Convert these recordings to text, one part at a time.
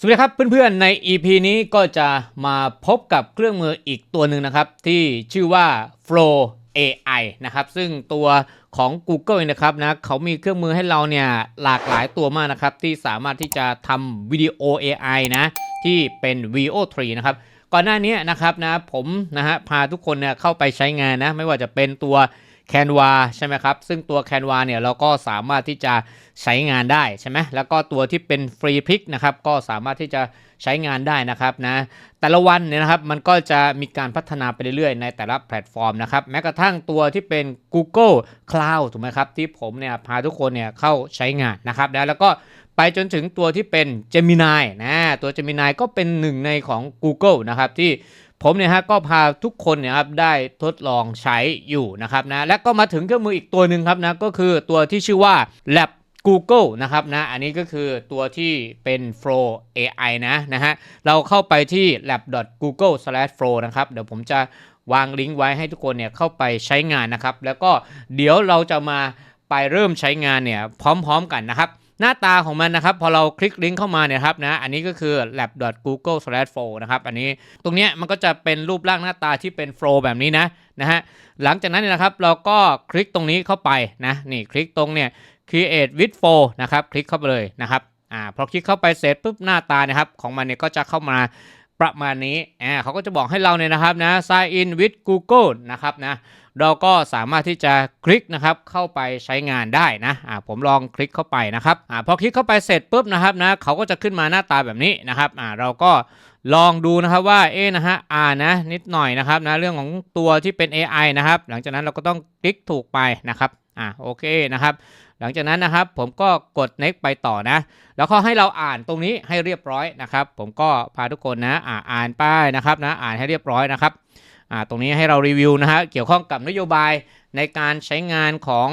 สวัสดีครับเพื่อนๆ ใน EP นี้ก็จะมาพบกับเครื่องมืออีกตัวหนึ่งนะครับ ที่ชื่อว่า Flow AI นะครับ ซึ่งตัวของ Google นะครับนะเขามีเครื่องมือให้เราเนี่ยหลากหลายตัวมากนะครับ ที่สามารถที่จะทำวิดีโอ AI นะ ที่เป็น VO3 นะครับ ก่อนหน้านี้นะครับนะผมนะฮะพาทุกคนเนี่ยเข้าไปใช้งานนะ ไม่ว่าจะเป็นตัว Canva ใช่ไหมครับ ซึ่งตัว Canva เนี่ยเราก็สามารถที่จะใช้งานได้ใช่ไหมแล้วก็ตัวที่เป็นฟรีพิกนะครับก็สามารถที่จะใช้งานได้นะครับนะแต่ละวันเนี่ยนะครับมันก็จะมีการพัฒนาไปเรื่อยๆ ในแต่ละแพลตฟอร์มนะครับแม้กระทั่งตัวที่เป็น Google Cloud ถูกไหมครับที่ผมเนี่ยพาทุกคนเนี่ยเข้าใช้งานนะครับนะแล้วก็ไปจนถึงตัวที่เป็น Gemini นะตัว Gemini ก็เป็นหนึ่งในของ Google นะครับที่ ผมเนี่ยฮะก็พาทุกคนเนี่ยครับได้ทดลองใช้อยู่นะครับนะและก็มาถึงเครื่องมืออีกตัวหนึ่งครับนะก็คือตัวที่ชื่อว่า Lab Google นะครับนะอันนี้ก็คือตัวที่เป็น Flow AI นะนะฮะเราเข้าไปที่ lab.google/flow นะครับเดี๋ยวผมจะวางลิงก์ไว้ให้ทุกคนเนี่ยเข้าไปใช้งานนะครับ แล้วก็เดี๋ยวเราจะมาไปเริ่มใช้งานเนี่ยพร้อม ๆ กันนะครับ หน้าตาของมันนะครับ พอเราคลิกลิงก์เข้ามาเนี่ยครับนะอันนี้ก็คือ lab.google/flow นะครับอันนี้ตรงเนี้ยมันก็จะเป็นรูปร่างหน้าตาที่เป็น flow แบบนี้นะนะฮะหลังจากนั้นเนี่ยนะครับเราก็คลิกตรงนี้เข้าไปนะนี่คลิกตรงเนี่ย create with flow นะครับคลิกเข้าไปเลยนะครับอ่าพอคลิกเข้าไปเสร็จปุ๊บหน้าตานะครับของมันเนี่ยก็จะเข้ามาประมาณนี้อ่าเขาก็จะบอกให้เราเนี่ยนะครับนะ sign in with Google นะครับนะ เราก็สามารถที่จะคลิกนะครับเข้าไปใช้งานได้นะอ่าผมลองคลิกเข้าไปนะครับอ่าพอคลิกเข้าไปเสร็จปุ๊บนะครับนะเขาก็จะขึ้นมาหน้าตาแบบนี้นะครับอ่าเราก็ลองดูนะครับว่าเอ๊นะฮะอ่านะนิดหน่อยนะครับนะเรื่องของตัวที่เป็น AI นะครับหลังจากนั้นเราก็ต้องคลิกถูกไปนะครับอ่าโอเคนะครับหลังจากนั้นนะครับผมก็กด next ไปต่อนะ แล้วก็ให้เราอ่านตรงนี้ให้เรียบร้อยนะครับ ผมก็พาทุกคนนะอ่าอ่านป้ายนะครับนะอ่านให้เรียบร้อยนะครับ ตรงนี้ให้เรารีวิวนะฮะเกี่ยวข้องกับนโยบายในการใช้งานของ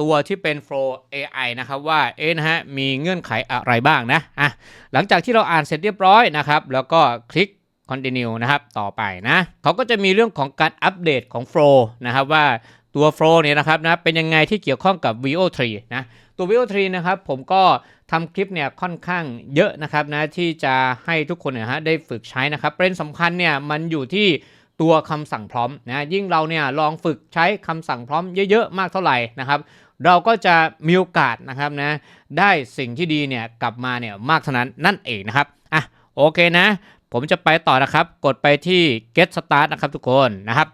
ตัวที่เป็น Flow AI นะครับว่าเอ๊ะนะฮะมีเงื่อนไขอะไรบ้างนะอะหลังจากที่เราอ่านเสร็จเรียบร้อยนะครับ แล้วก็คลิก continue นะครับ ต่อไปนะเขาก็จะมีเรื่องของการอัปเดตของ Flow นะครับว่าตัว Flow เนี่ยนะครับนะเป็นยังไงที่เกี่ยวข้องกับ VO3 นะตัว VO3 นะครับผมก็ทำคลิปเนี่ยค่อนข้างเยอะนะครับนะที่จะให้ทุกคนนี่ยฮะได้ฝึกใช้นะครับประเด็นสำคัญเนี่ยมันอยู่ที่ ตัวคำสั่งพร้อมนะยิ่งเราเนี่ยลองฝึกใช้คำสั่งพร้อมเยอะๆมากเท่าไหร่นะครับ เราก็จะมีโอกาสนะครับนะได้สิ่งที่ดีเนี่ยกลับมาเนี่ยมากเท่านั้นนั่นเองนะครับอะโอเคนะ ผมจะไปต่อนะครับ กดไปที่ get start นะครับทุกคนนะครับ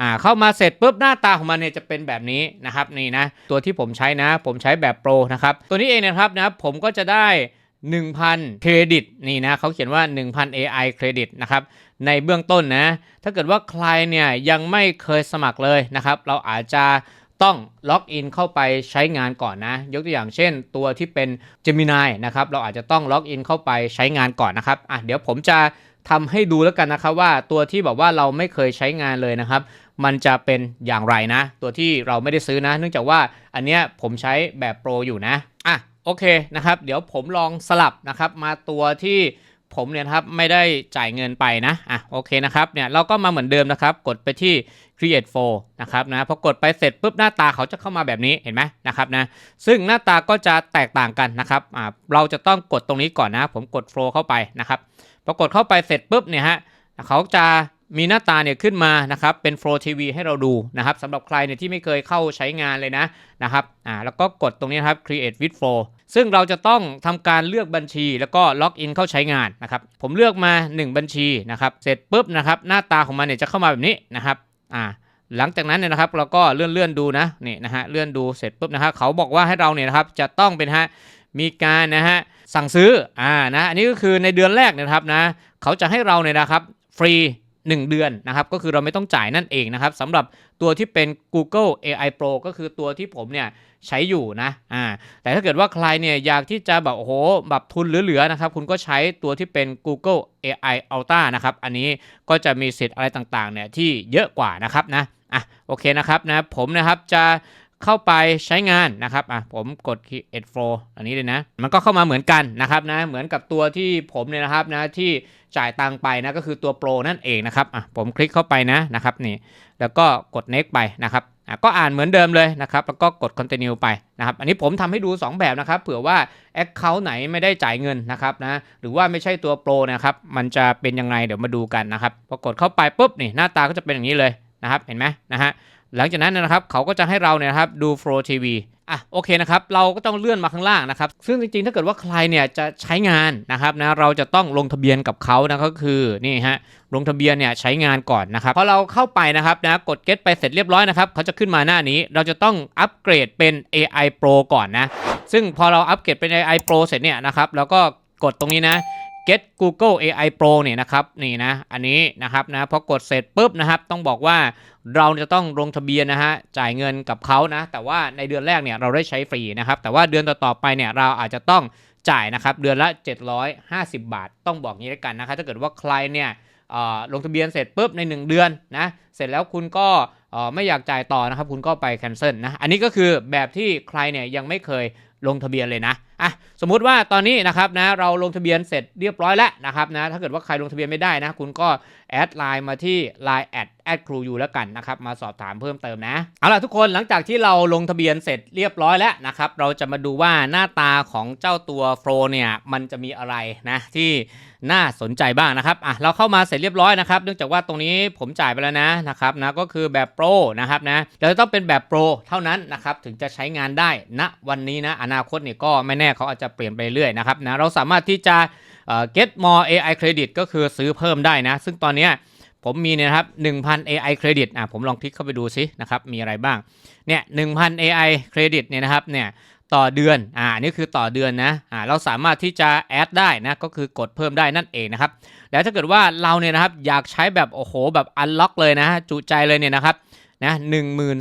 อ่าเข้ามาเสร็จปุ๊บหน้าตาของมันเนี่ยจะเป็นแบบนี้นะครับนี่นะตัวที่ผมใช้นะ ผมใช้แบบโปรนะครับตัวนี้เองนะครับนะผมก็จะได้ 1,000 เครดิตนี่นะเขาเขียนว่า 1,000 AI เครดิตนะครับในเบื้องต้นนะ ถ้าเกิดว่าใครเนี่ยยังไม่เคยสมัครเลยนะครับ เราอาจจะต้องล็อกอินเข้าไปใช้งานก่อนนะ ยกตัวอย่างเช่น ตัวที่เป็น Gemini นะครับ เราอาจจะต้องล็อกอินเข้าไปใช้งานก่อนนะครับ อะเดี๋ยวผมจะทำให้ดูแล้วกันนะครับว่าตัวที่แบบว่าเราไม่เคยใช้งานเลยนะครับ มันจะเป็นอย่างไรนะ ตัวที่เราไม่ได้ซื้อนะ เนื่องจากว่าอันเนี้ยผมใช้แบบโปรอยู่นะ อะโอเคนะครับ เดี๋ยวผมลองสลับนะครับมาตัวที่ ผมเนี่ยครับไม่ได้จ่ายเงินไปนะอะโอเคนะครับเนี่ยเราก็มาเหมือนเดิมนะครับกดไปที่ create for นะครับนะพอกดไปเสร็จปุ๊บหน้าตาเขาจะเข้ามาแบบนี้เห็นไหมนะครับนะซึ่งหน้าตาก็จะแตกต่างกันนะครับอ่าเราจะต้องกดตรงนี้ก่อนนะ ผมกด flow เข้าไปนะครับพอกดเข้าไปเสร็จปุ๊บเนี่ยฮะเขาจะ มีหน้าตาเนี่ยขึ้นมานะครับเป็น Flow TV ให้เราดูนะครับสำหรับใครเนี่ยที่ไม่เคยเข้าใช้งานเลยนะนะครับอ่าแล้วก็กดตรงนี้นะครับ Create with Flow ซึ่งเราจะต้องทำการเลือกบัญชีแล้วก็ล็อกอินเข้าใช้งานนะครับผมเลือกมา 1 บัญชีนะครับเสร็จปุ๊บนะครับหน้าตาของมันเนี่ยจะเข้ามาแบบนี้นะครับอ่าหลังจากนั้นเนี่ยนะครับเราก็เลื่อนเลื่อนดูนะนี่นะฮะเลื่อนดูเสร็จปุ๊บนะครับเขาบอกว่าให้เราเนี่ยนะครับจะต้องเป็นฮะมีการนะฮะสั่งซื้ออ่านะอันนี้ก็คือในเดือนแรกนะครับนะเขาจะให้เราเนี่ยนะครับฟรี 1 เดือนนะครับก็คือเราไม่ต้องจ่ายนั่นเองนะครับสำหรับตัวที่เป็น Google AI Pro ก็คือตัวที่ผมเนี่ยใช้อยู่นะอ่าแต่ถ้าเกิดว่าใครเนี่ยอยากที่จะแบบโอ้โหแบบทุนเหลือๆนะครับคุณก็ใช้ตัวที่เป็น Google AI Ultra นะครับอันนี้ก็จะมีสิทธิ์อะไรต่างๆเนี่ยที่เยอะกว่านะครับนะอะโอเคนะครับนะผมนะครับจะ เข้าไปใช้งานนะครับอะผมกด create flow อันนี้เลยนะ มันก็เข้ามาเหมือนกันนะครับนะเหมือนกับตัวที่ผมเนี่ยนะครับนะที่จ่ายตังไปนะก็คือตัวโปรนั่นเองนะครับอะผมคลิกเข้าไปนะนะครับนี่แล้วก็กด next ไปนะครับอะก็อ่านเหมือนเดิมเลยนะครับ แล้วก็กด continue ไปนะครับอันนี้ผมทำให้ดู 2 แบบนะครับเผื่อว่า Account ไหนไม่ได้จ่ายเงินนะครับนะหรือว่าไม่ใช่ตัวโปรนะครับมันจะเป็นยังไงเดี๋ยวมาดูกันนะครับพอกดเข้าไปปุ๊บนี่หน้าตาก็จะเป็นอย่างนี้เลยนะครับเห็นไหมนะฮะ หลังจากนั้นนะครับเขาก็จะให้เราเนี่ยนะครับดู Flow TV อะโอเคนะครับเราก็ต้องเลื่อนมาข้างล่างนะครับ ซึ่งจริงๆ ถ้าเกิดว่าใครเนี่ยจะใช้งานนะครับนะเราจะต้องลงทะเบียนกับเขานะก็คือนี่ฮะลงทะเบียนเนี่ยใช้งานก่อนนะครับพอเราเข้าไปนะครับนะกด get ไปเสร็จเรียบร้อยนะครับเขาจะขึ้นมาหน้านี้เราจะต้องอัปเกรดเป็น AI Pro ก่อนนะ ซึ่งพอเราอัปเกรดเป็น AI Pro เสร็จเนี่ยนะครับแล้วก็กดตรงนี้นะ get Google AI Pro เนี่ยนะครับนี่นะอันนี้นะครับนะพอกดเสร็จปุ๊บนะครับต้องบอกว่าเราจะต้องลงทะเบียนนะฮะจ่ายเงินกับเขานะแต่ว่าในเดือนแรกเนี่ยเราได้ใช้ฟรีนะครับแต่ว่าเดือนต่อๆไปเนี่ยเราอาจจะต้องจ่ายนะครับเดือนละ 750 บาท ต้องบอกงี้แล้วกันนะครับถ้าเกิดว่าใครเนี่ยลงทะเบียนเสร็จปุ๊บใน 1 เดือนนะเสร็จแล้วคุณก็ไม่อยากจ่ายต่อนะครับคุณก็ไป cancel นะอันนี้ก็คือแบบที่ใครเนี่ยยังไม่เคยลงทะเบียนเลยนะ อะสมมุติว่าตอนนี้นะครับนะเราลงทะเบียนเสร็จเรียบร้อยแล้วนะครับนะถ้าเกิดว่าใครลงทะเบียนไม่ได้นะ คุณก็แอดไลน์มาที่ Line แอดแอดครูอยู่แล้วกันนะครับมาสอบถามเพิ่มเติมนะเอาล่ะทุกคนหลังจากที่เราลงทะเบียนเสร็จเรียบร้อยแล้วนะครับเราจะมาดูว่าหน้าตาของเจ้าตัว Flow เนี่ยมันจะมีอะไรนะที่น่าสนใจบ้างนะครับอะเราเข้ามาเสร็จเรียบร้อยนะครับเนื่องจากว่าตรงนี้ผมจ่ายไปแล้วนะนะครับนะก็คือแบบโปรนะครับนะเราจะต้องเป็นแบบโปรเท่านั้นนะครับถึงจะใช้งานได้ณวันนี้นะอนาคตเนี่ยก็ไม่แน่เขาอาจจะเปลี่ยนไปเรื่อยนะครับนะเราสามารถที่จะ get more AI credit ก็คือซื้อเพิ่มได้นะ ซึ่งตอนนี้ผมมีเนี่ยนะครับ 1,000 AI credit อะผมลองคลิกเข้าไปดูซินะครับ มีอะไรบ้าง เนี่ย 1,000 AI credit เนี่ยนะครับ เนี่ย ต่อเดือน อ่า นี่คือต่อเดือนนะ อ่า เราสามารถที่จะแอดได้นะ ก็คือกดเพิ่มได้นั่นเองนะครับ แล้วถ้าเกิดว่าเราเนี่ยนะครับ อยากใช้แบบ โอ้โห แบบอันล็อกเลยนะ จุใจเลยเนี่ยนะครับ นะ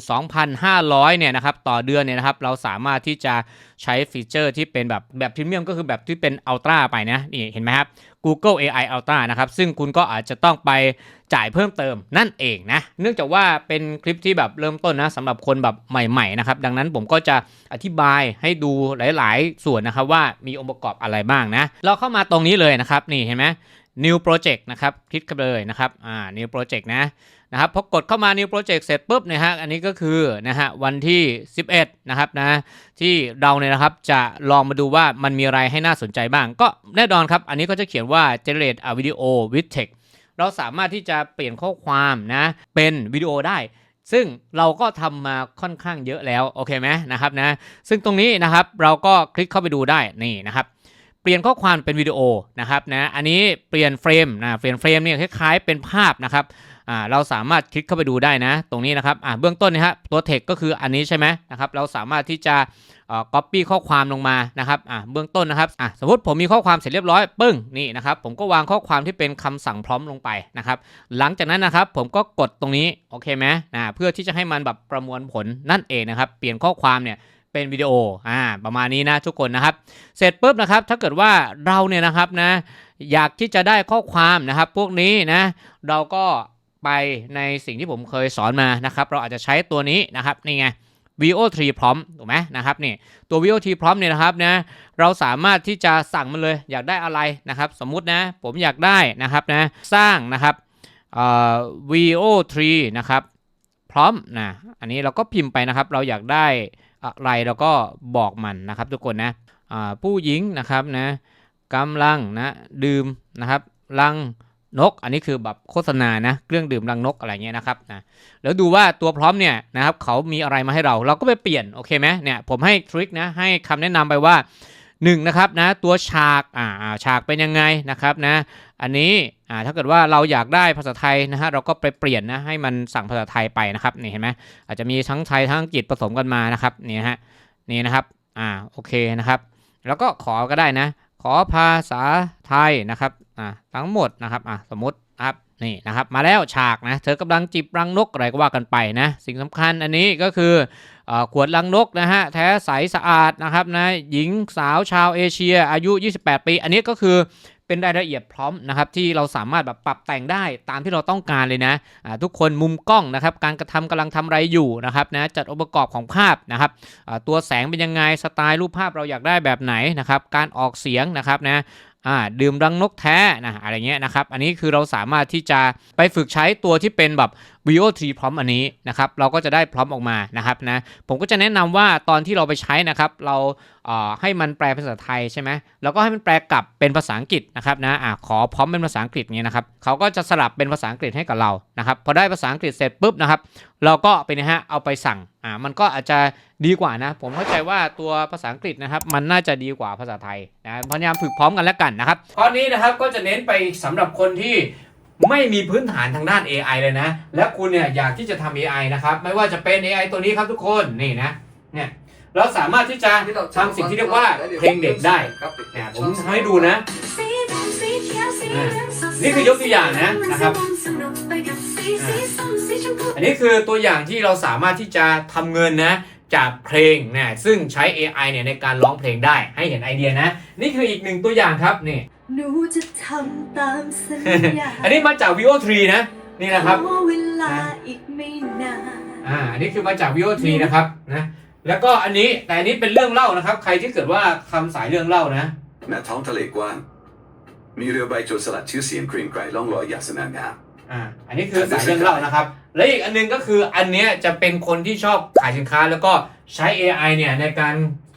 12,500เนี่ยนะครับต่อเดือนเนี่ยนะครับเราสามารถที่จะใช้ฟีเจอร์ที่เป็นแบบแบบพรีเมียมก็คือแบบที่เป็นอัลตร้าไปนะนี่เห็นไหมครับ Google AI Ultra นะครับซึ่งคุณก็อาจจะต้องไปจ่ายเพิ่มเติมนั่นเองนะเนื่องจากว่าเป็นคลิปที่แบบเริ่มต้นนะสำหรับคนแบบใหม่ๆนะครับดังนั้นผมก็จะอธิบายให้ดูหลาย ๆ ส่วนนะครับว่ามีองค์ประกอบอะไรบ้างนะเราเข้ามาตรงนี้เลยนะครับนี่เห็นไหม New Project นะครับคลิกเข้าไปเลยนะครับอ่า New Project นะนะครับพอกดเข้ามา New Project เสร็จปุ๊บเนะฮะอันนี้ก็คือนะฮะวันที่ 11 นะครับนะที่เราเนี่ยนะครับจะลองมาดูว่ามันมีอะไรให้น่าสนใจบ้าง ก็แน่นอนครับ อันนี้ก็จะเขียนว่า generate a video with text เราสามารถที่จะเปลี่ยนข้อความนะเป็นวิดีโอได้ ซึ่งเราก็ทำมาค่อนข้างเยอะแล้ว โอเคไหมนะครับนะซึ่งตรงนี้นะครับเราก็คลิกเข้าไปดูได้นี่นะครับ เปลี่ยนข้อความเป็นวิดีโอนะครับนะอันนี้เปลี่ยนเฟรมนะเปลี่ยนเฟรมเนี่ยคล้ายๆเป็นภาพนะครับอ่าเราสามารถคลิกเข้าไปดูได้นะ ตรงนี้นะครับอ่าเบื้องต้นนะฮะตัวเทคก็คืออันนี้ใช่ไหมนะครับเราสามารถที่จะเอ่อ copy ข้อความลงมานะครับอ่าเบื้องต้นนะครับอ่าสมมติผมมีข้อความเสร็จเรียบร้อยปึ้งนี่นะครับผมก็วางข้อความที่เป็นคำสั่งพร้อมลงไปนะครับหลังจากนั้นนะครับผมก็กดตรงนี้โอเคไหมนะเพื่อที่จะให้มันแบบประมวลผลนั่นเองนะครับเปลี่ยนข้อความเนี่ย เป็นวิดีโออ่าประมาณนี้นะทุกคนนะครับ เสร็จปุ๊บนะครับถ้าเกิดว่าเราเนี่ยนะครับนะอยากที่จะได้ข้อความนะครับ พวกนี้นะเราก็ไปในสิ่งที่ผมเคยสอนมานะครับ เราอาจจะใช้ตัวนี้นะครับนี่ไง VO3 prompt ถูกไหมนะครับนี่ตัว VO3 prompt เนี่ยนะครับนะเราสามารถที่จะสั่งมันเลยอยากได้อะไรนะครับ สมมุตินะผมอยากได้นะครับนะสร้างนะครับเอ่อ VO3 นะครับพร้อมนะอันนี้เราก็พิมพ์ไปนะครับ เราอยากได้ อะไรเราก็บอกมันนะครับ ทุกคนนะผู้หญิงนะครับนะกำลังนะดื่มนะครับลังนก อันนี้คือแบบโฆษณานะเครื่องดื่มรังนกอะไรเงี้ยนะครับนะแล้วดูว่าตัวพร้อมเนี่ยนะครับเขามีอะไรมาให้เรา เราก็ไปเปลี่ยนโอเคไหมเนี่ยผมให้ทริคนะให้คำแนะนำไปว่า 1นนะครับนะตัวฉากอ่าฉากเป็นยังไงนะครับนะอันนี้อ่าถ้าเกิดว่าเราอยากได้ภาษาไทยนะฮะเราก็ไปเปลี่ยนนะให้มันสั่งภาษาไทยไปนะครับนี่เห็นไหมอาจจะมีทั้งไทยทั้งอังกฤษผสมกันมานะครับนี่ฮะนี่นะครับอ่าโอเคนะครับ แล้วก็ขอก็ได้นะ ขอภาษาไทยนะครับอ่าทั้งหมดนะครับอ่าสมมตินะครับนี่นะครับมาแล้วฉากนะเธอกำลังจิบรังนกอะไรก็ว่ากันไปนะ สิ่งสำคัญอันนี้ก็คือ ขวดรังนกนะฮะแท้ใสสะอาดนะครับนะหญิงสาวชาวเอเชียอายุ 28 ปี อันนี้ก็คือเป็นรายละเอียดพร้อมนะครับที่เราสามารถแบบปรับแต่งได้ตามที่เราต้องการเลยนะอ่าทุกคนมุมกล้องนะครับการกระทำกำลังทำอะไรอยู่นะครับนะจัดองค์ประกอบของภาพนะครับตัวแสงเป็นยังไงสไตล์รูปภาพเราอยากได้แบบไหนนะครับการออกเสียงนะครับนะอ่าดื่มรังนกแท้นะอะไรเงี้ยนะครับ อันนี้คือเราสามารถที่จะไปฝึกใช้ตัวที่เป็นแบบ VO 3 prompt อันนี้นะครับเราก็จะได้ prompt ออกมานะครับนะผมก็จะแนะนำว่าตอนที่เราไปใช้นะครับเราให้มันแปลภาษาไทยใช่ไหมแล้วก็ให้มันแปลกลับเป็นภาษาอังกฤษนะครับนะอะขอพร้อมเป็นภาษาอังกฤษเงี้ยนะครับเขาก็จะสลับเป็นภาษาอังกฤษให้กับเรานะครับพอได้ภาษาอังกฤษเสร็จปุ๊บนะครับเราก็เป็นนะฮะเอาไปสั่งอ่ามันก็อาจจะดีกว่านะ ผมเข้าใจว่าตัวภาษาอังกฤษนะครับ มันน่าจะดีกว่าภาษาไทยนะพยายามฝึกพร้อมกันแล้วกันนะครับข้อนี้นะครับก็จะเน้นไปสำหรับคนที่ ไม่มีพื้นฐานทางด้าน AI เลยนะ และคุณเนี่ยอยากที่จะทำ AI นะครับ ไม่ว่าจะเป็น AI ตัวนี้ครับทุกคนนี่นะเนี่ยเราสามารถที่จะทำสิ่งที่เรียกว่าเพลงเด็กได้เนี่ยผมทำให้ดูนะ นี่คือยกตัวอย่างนะนะครับอันนี้คือตัวอย่างที่เราสามารถที่จะทำเงินนะจากเพลงนะซึ่งใช้ AI เนี่ยในการร้องเพลงได้ให้เห็นไอเดียนะ นี่คืออีกหนึ่งตัวอย่างครับนี่ หนูจะทำตามสัญญาอันนี้มาจาก Vivo 3นะนี่นะครับขอเวลาอีกไม่นานอ่าอันนี้คือมาจาก Vivo 3นะครับนะแล้วก็อันนี้แต่อันนี้เป็นเรื่องเล่านะครับ ใครที่เกิดว่าทำสายเรื่องเล่านะแม้ท้องทะเลกว้างมีเรือใบโจรสลัดชื่อเสียงเกรียงไกรล่องลอยอย่างสง่างามอ่าอันนี้คือสายเรื่องเล่านะครับ และอีกอันหนึงก็คืออันเนี้ยจะเป็นคนที่ชอบขายสินค้าแล้วก็ใช้ AI เนี่ยในการ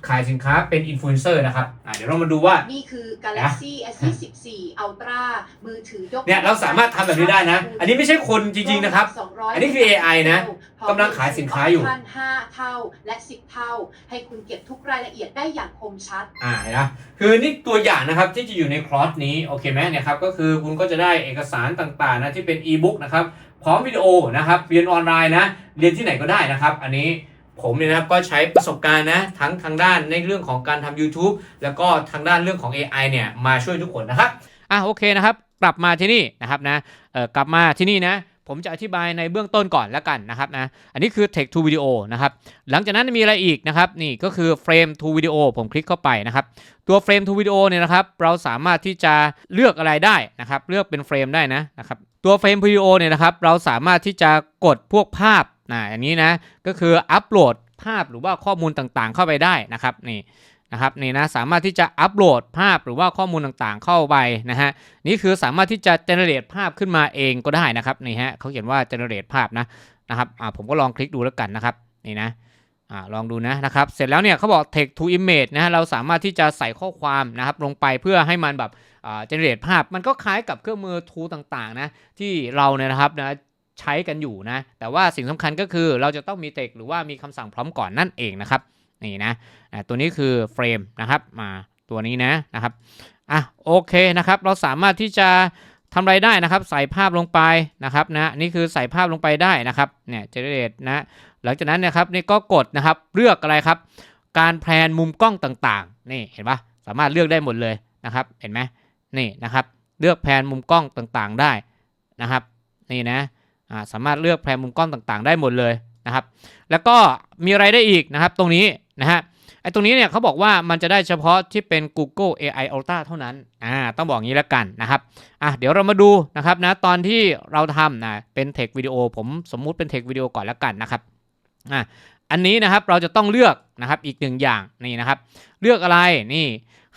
ขายสินค้าเป็นอินฟลูเอนเซอร์นะครับอ่าเดี๋ยวเรามาดูว่า นี่คือ Galaxy S24 Ultra มือถือยกเนี่ยเราสามารถทำแบบนี้ได้นะ อันนี้ไม่ใช่คนจริงๆนะครับ อันนี้คือ AI นะกำลังขายสินค้าอยู่พันห้าเท่าและ 10 เท่า ให้คุณเก็บทุกรายละเอียดได้อย่างคมชัด อ่าเห็นนะคือนี่ตัวอย่างนะครับที่จะอยู่ในคลอสนี้โอเคไหมเนี่ยครับก็คือคุณก็จะได้เอกสารต่างๆนะที่เป็นอีบุ๊กนะครับพร้อมวิดีโอนะครับเรียนออนไลน์นะ เรียนที่ไหนก็ได้นะครับ อันนี้ ผมเนี่ยนะครับก็ใช้ประสบการณ์นะทั้งทางด้านในเรื่องของการทำ YouTube แล้วก็ทางด้านเรื่องของ AI เนี่ยมาช่วยทุกคนนะครับอะโอเคนะครับ กลับมาที่นี่นะครับนะเอ่อกลับมาที่นี่นะผมจะอธิบายในเบื้องต้นก่อนแล้วกันนะครับนะ อันนี้คือ Text to Video นะครับ หลังจากนั้นมีอะไรอีกนะครับ นี่ก็คือ Frame to Video ผมคลิกเข้าไปนะครับ ตัว Frame to Video เนี่ยนะครับ เราสามารถที่จะเลือกอะไรได้นะครับ เลือกเป็นเฟรมได้นะนะครับ ตัวเฟรมวิดีโอเนี่ยนะครับ เราสามารถที่จะกดพวกภาพ นะอันนี้นะก็คืออัปโหลดภาพหรือว่าข้อมูลต่างๆ เข้าไปได้นะครับนี่นะครับนี่นะสามารถที่จะอัปโหลดภาพหรือว่าข้อมูลต่างๆ เข้าไปนะฮะนี่คือสามารถที่จะเจเนเรตภาพขึ้นมาเองก็ได้นะครับนี่ฮะเขาเขียนว่าเจเนเรตภาพนะนะครับอ่าผมก็ลองคลิกดูแล้วกันนะครับนี่นะอ่าลองดูนะนะครับเสร็จแล้วเนี่ยเขาบอก text to image นะฮะเราสามารถที่จะใส่ข้อความนะครับลงไปเพื่อให้มันแบบอ่า generate ภาพมันก็คล้ายกับเครื่องมือ tool ต่างๆนะที่เราเนี่ยนะครับนะ ใช้กันอยู่นะ แต่ว่าสิ่งสำคัญก็คือเราจะต้องมี text หรือว่ามีคำสั่งพร้อมก่อนนั่นเองนะครับนี่นะตัวนี้คือ frame นะครับมาตัวนี้นะนะครับอะโอเคนะครับเราสามารถที่จะทำอะไรได้นะครับ ใส่ภาพลงไปนะครับนะนี่คือใส่ภาพลงไปได้นะครับเนี่ย generate นะหลังจากนั้นนะครับนี่ก็กดนะครับเลือกอะไรครับ การแพลนมุมกล้องต่างๆนี่เห็นปะสามารถเลือกได้หมดเลยนะครับเห็นไหมนี่นะครับเลือกแพลนมุมกล้องต่างๆได้นะครับนี่นะ สามารถเลือกแพรมุมกล้องต่างๆ ได้หมดเลยนะครับ แล้วก็มีอะไรได้อีกนะครับ ตรงนี้นะฮะไอ้ตรงนี้เนี่ยเขาบอกว่ามันจะได้เฉพาะที่เป็น Google AI Ultra เท่านั้นอ่าต้องบอกงี้แล้วกันนะครับอะเดี๋ยวเรามาดูนะครับนะตอนที่เราทำนะเป็นเทควิดีโอผมสมมุติเป็นเทควิดีโอก่อนแล้วกันนะครับอะ อันนี้นะครับเราจะต้องเลือกนะครับอีกหนึ่งอย่างนี่นะครับ เลือกอะไรนี่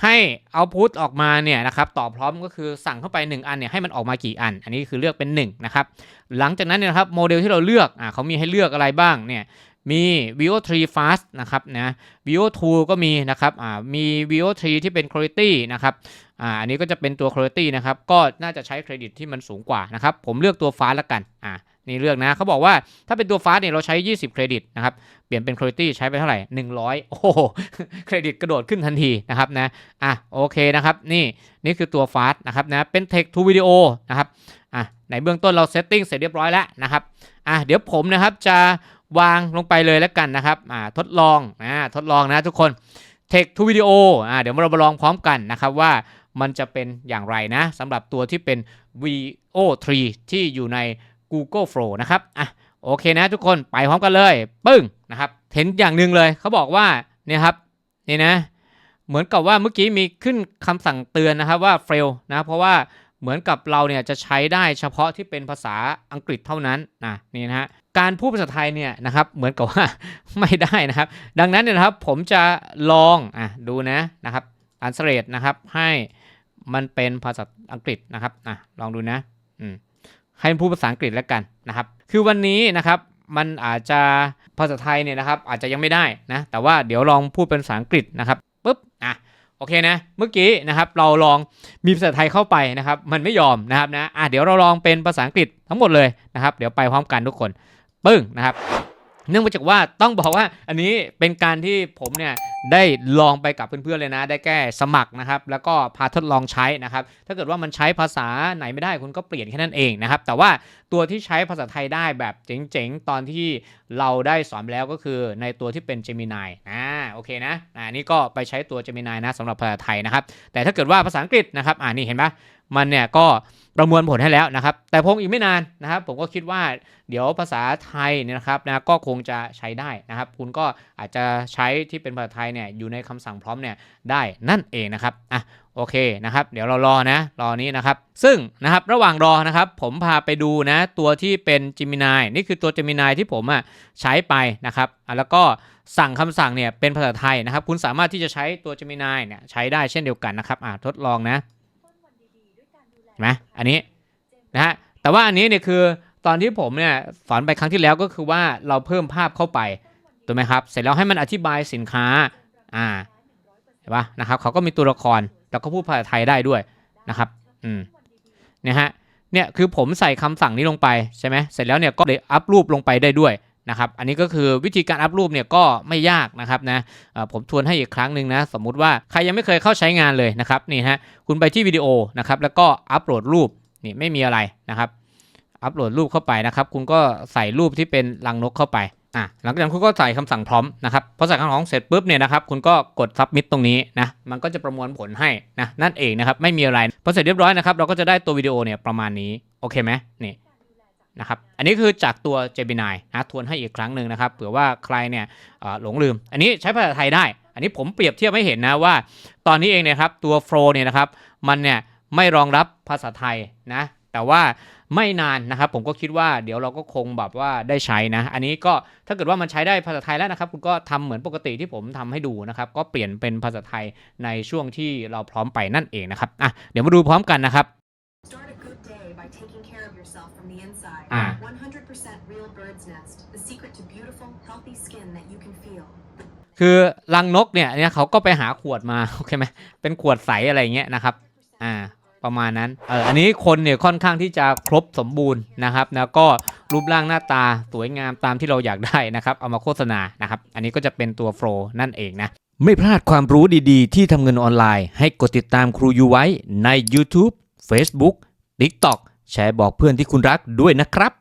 ให้เอาพุตออกมาเนี่ยนะครับต่อพร้อมก็คือสั่งเข้าไป 1 อันเนี่ยให้มันออกมากี่อัน อันนี้คือเลือกเป็น 1 นะครับ หลังจากนั้นเนี่ยนะครับโมเดลที่เราเลือกอะเขามีให้เลือกอะไรบ้างเนี่ยมี Veo 3 Fast นะครับนะ Veo 2 ก็มีนะครับอ่ามี Veo 3 ที่เป็น Quality นะครับอ่าอันนี้ก็จะเป็นตัว Quality นะครับก็น่าจะใช้เครดิตที่มันสูงกว่านะครับผมเลือกตัว Fast ละกันอ่า นี่เลือกนะเขาบอกว่าถ้าเป็นตัวฟาสเนี่ยเราใช้ 20 เครดิตนะครับ เปลี่ยนเป็นคุณภาพใช้ไปเท่าไหร่ 100 โอ้โห เครดิตกระโดดขึ้นทันทีนะครับนะ อะโอเคนะครับ นี่นี่คือตัวฟาสนะครับนะ เป็น Text to Video นะครับ อะในเบื้องต้นเราเซตติ้งเสร็จเรียบร้อยแล้วนะครับ อะเดี๋ยวผมนะครับจะวางลงไปเลยแล้วกันนะครับ อ่าทดลอง อ่าทดลองนะทุกคน Text to Video อ่าเดี๋ยวเรามาลองพร้อมกันนะครับว่ามันจะเป็นอย่างไรนะสำหรับตัวที่เป็น VO3 ที่อยู่ใน Google Flow นะครับอะโอเคนะทุกคนไปพร้อมกันเลยปึ้งนะครับเห็นอย่างหนึ่งเลยเขาบอกว่าเนี่ยครับนี่นะเหมือนกับว่าเมื่อกี้มีขึ้นคำสั่งเตือนนะครับว่า fail นะเพราะว่าเหมือนกับเราเนี่ยจะใช้ได้เฉพาะที่เป็นภาษาอังกฤษเท่านั้นนะนี่นะฮะการพูดภาษาไทยเนี่ยนะครับเหมือนกับว่าไม่ได้นะครับ ดังนั้นเนี่ยนะครับผมจะลองอะดูนะนะครับอันเสรตนะครับให้มันเป็นภาษาอังกฤษนะครับอะลองดูนะอืม ให้พูดภาษาอังกฤษแล้วกันนะครับ คือวันนี้นะครับมันอาจจะภาษาไทยเนี่ยนะครับอาจจะยังไม่ได้นะแต่ว่าเดี๋ยวลองพูดเป็นภาษาอังกฤษนะครับปุ๊บอะโอเคนะเมื่อกี้นะครับเราลองมีภาษาไทยเข้าไปนะครับ มันไม่ยอมนะครับนะอะเดี๋ยวเราลองเป็นภาษาอังกฤษทั้งหมดเลยนะครับ เดี๋ยวไปพร้อมกันทุกคนปึ้งนะครับ เนื่องมาจากว่าต้องบอกว่าอันนี้เป็นการที่ผมเนี่ยได้ลองไปกับเพื่อนๆเลยนะ ได้แก้สมัครนะครับ แล้วก็พาทดลองใช้นะครับ ถ้าเกิดว่ามันใช้ภาษาไหนไม่ได้คุณก็เปลี่ยนแค่นั้นเองนะครับ แต่ว่าตัวที่ใช้ภาษาไทยได้แบบเจ๋งๆ ตอนที่เราได้สอนแล้วก็คือในตัวที่เป็น Gemini อ่าโอเคนะอ่านี่ก็ไปใช้ตัว Gemini นะสำหรับภาษาไทยนะครับ แต่ถ้าเกิดว่าภาษาอังกฤษนะครับอ่านี่เห็นปะ มันเนี่ยก็ประมวลผลให้แล้วนะครับ แต่คงอีกไม่นานนะครับ ผมก็คิดว่าเดี๋ยวภาษาไทยเนี่ยนะครับนะก็คงจะใช้ได้นะครับ คุณก็อาจจะใช้ที่เป็นภาษาไทยเนี่ยอยู่ในคำสั่งพร้อมเนี่ยได้นั่นเองนะครับอะโอเคนะครับ เดี๋ยวเรารอนะรอนี้นะครับ ซึ่งนะครับระหว่างรอนะครับ ผมพาไปดูนะตัวที่เป็น Gemini นี่คือตัว Gemini ที่ผมอะใช้ไปนะครับอะแล้วก็สั่งคำสั่งเนี่ยเป็นภาษาไทยนะครับ คุณสามารถที่จะใช้ตัว Gemini เนี่ยใช้ได้เช่นเดียวกันนะครับอะทดลองนะ นไหมอันนี้นะฮะแต่ว่าอันนี้เนี่ยคือตอนที่ผมเนี่ยสอนไปครั้งที่แล้วก็คือว่าเราเพิ่มภาพเข้าไปถูกไหมครับ เสร็จแล้วให้มันอธิบายสินค้าอ่าเห็นปะนะครับเขาก็มีตัวละครแล้วก็พูดภาษาไทยได้ด้วยนะครับอืมเนี่ยฮะเนี่ยคือผมใส่คำสั่งนี้ลงไปใช่ไหมเสร็จแล้วเนี่ยก็เลยอัพรูปลงไปได้ด้วย นะครับอันนี้ก็คือวิธีการอัพรูปเนี่ยก็ไม่ยากนะครับนะผมทวนให้อีกครั้งหนึ่งนะสมมุติว่าใครยังไม่เคยเข้าใช้งานเลยนะครับนี่ฮะคุณไปที่วิดีโอนะครับแล้วก็อัพโหลดรูปนี่ไม่มีอะไรนะครับอัปโหลดรูปเข้าไปนะครับคุณก็ใส่รูปที่เป็นรังนกเข้าไปอะหลังจากนั้นคุณก็ใส่คำสั่งพร้อมนะครับพอใส่คำสั่งเสร็จปุ๊บเนี่ยนะครับคุณก็กด submit ตรงนี้นะมันก็จะประมวลผลให้นะนั่นเองนะครับไม่มีอะไรพอเสร็จเรียบร้อยนะครับเราก็จะได้ตัววิดีโอเนี่ยประมาณนี้โอเคไหมนี่ นะครับ อันนี้คือจากตัว Gemini นะทวนให้อีกครั้งหนึ่งนะครับเผื่อว่าใครเนี่ยหลงลืม อันนี้ใช้ภาษาไทยได้ อันนี้ผมเปรียบเทียบให้เห็นนะว่า ตอนนี้เองเนี่ยครับตัว Flow เนี่ยนะครับมันเนี่ยไม่รองรับภาษาไทยนะแต่ว่าไม่นานนะครับผมก็คิดว่าเดี๋ยวเราก็คงแบบว่าได้ใช้นะ อันนี้ก็ถ้าเกิดว่ามันใช้ได้ภาษาไทยแล้วนะครับ คุณก็ทำเหมือนปกติที่ผมทำให้ดูนะครับ ก็เปลี่ยนเป็นภาษาไทยในช่วงที่เราพร้อมไปนั่นเองนะครับอะเดี๋ยวมาดูพร้อมกันนะครับ good day by taking care of yourself from the inside. Ah. 100% real bird's nest. The secret to beautiful, healthy skin that you can feel. คือรังนกเนี่ยเนี่ยเขาก็ไปหาขวดมาโอเคไหมเป็นขวดใสอะไรเงี้ยนะครับ อ่า ประมาณนั้นเอออันนี้คนเนี่ยค่อนข้างที่จะครบสมบูรณ์นะครับ แล้วก็รูปร่างหน้าตาสวยงามตามที่เราอยากได้นะครับ เอามาโฆษณานะครับ อันนี้ก็จะเป็นตัวโฟลนั่นเองนะ ไม่พลาดความรู้ดีๆ ที่ทำเงินออนไลน์ ให้กดติดตามครูยูไว้ใน YouTube Facebook TikTok แชร์บอกเพื่อนที่คุณรักด้วยนะครับ